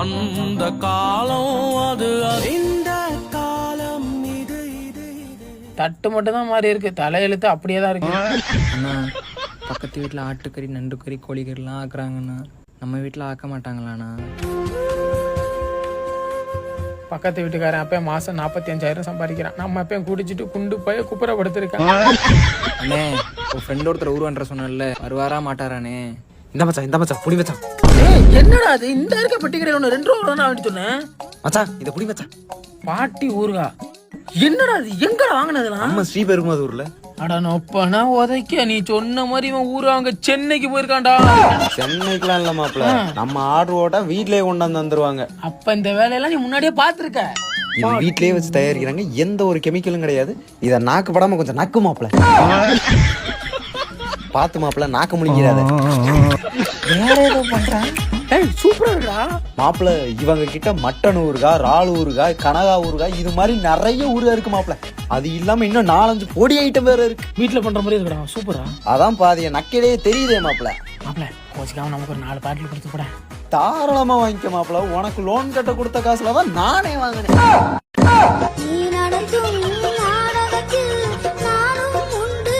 அந்த காலம் அது இந்த காலம் இது இது தட்டு மட்டும் தான் மாறி இருக்கு. தலையெழுத்து அப்படியே தான் இருக்கு. அண்ணா பக்கத்து வீட்டில் ஆட்டுக்கறி நண்டுக்கறி கோழிக்கறிலாம் ஆக்குறாங்கண்ணா. நம்ம வீட்டில் ஆக்க மாட்டாங்களாண்ணா? பக்கத்து வீட்டுக்காரன் அப்பயும் மாசம் நாற்பத்தி அஞ்சாயிரம் சம்பாதிக்கிறான். நம்ம அப்பயும் குடிச்சிட்டு குண்டு போய் குப்புறப்படுத்திருக்கான் அண்ணே ஒரு ஃப்ரெண்ட் ஒருத்தர் ஊருவன்ற சொன்னல வருவாரா மாட்டாரானே? இந்த மச்சான் இந்த மச்சான் புடி மச்சான். என்னடா அது இந்த இருக்க பெட்டி கடை ஒன்று ரெண்டு ரூபா நான் வேண்டி சொன்னேன். மச்சான் இதை புடி மச்சான். பாட்டி ஊருகா. என்னடா அது எங்கடா வாங்கினதுலாம் நம்ம ஸ்ரீபெரும்புதூர்ல அடா நொப்பனா உதைக்க நீ சொன்ன மாதிரி இவன் ஊரு அங்க சென்னைக்கு போயிருக்கான்டா. சென்னைக்குலாம் இல்ல மாப்ள நம்ம ஆர்டர் ஓட்ட வீட்லயே கொண்டு வந்து தந்துருவாங்க. அப்ப இந்த வேலையெல்லாம் நீ முன்னாடியே பாத்திருக்க இது வீட்லயே வச்சு தயாரிக்கிறாங்க. எந்த ஒரு கெமிக்கலும் கிடையாது. இத நாக்கு படாம கொஞ்சம் நக்கு மாப்ள பாத்து மாப்ள நாக்கு முடிக்கிறாத வேற ஏதோ பண்றான்? ஏய் சூப்பரா மாப்பிள்ள இவங்க கிட்ட மட்டன் ஊறுகாய் இறால் ஊறுகாய் கனகா ஊறுகாய் இது மாதிரி நிறைய ஊறுகாய் இருக்கு மாப்பிள்ள அது இல்லாம இன்னும் நாலஞ்சு பொடி ஐட்டம் வேற இருக்கு. வீட்டில் பண்ற மாதிரி இருக்கடா சூப்பரா. அதான் பாதிய நக்கிலேயே தெரியுதே மாப்பிள்ள மாப்பிள்ள கோச்சிக்காம நமக்கு ஒரு நாலு பாட்டில் கொடுத்து கூட தாராளமா வாங்கிக்க மாப்பிள்ள உனக்கு லோன் கட்ட கொடுத்த காசுல நானே வாங்கினேன் நானும் உண்டு.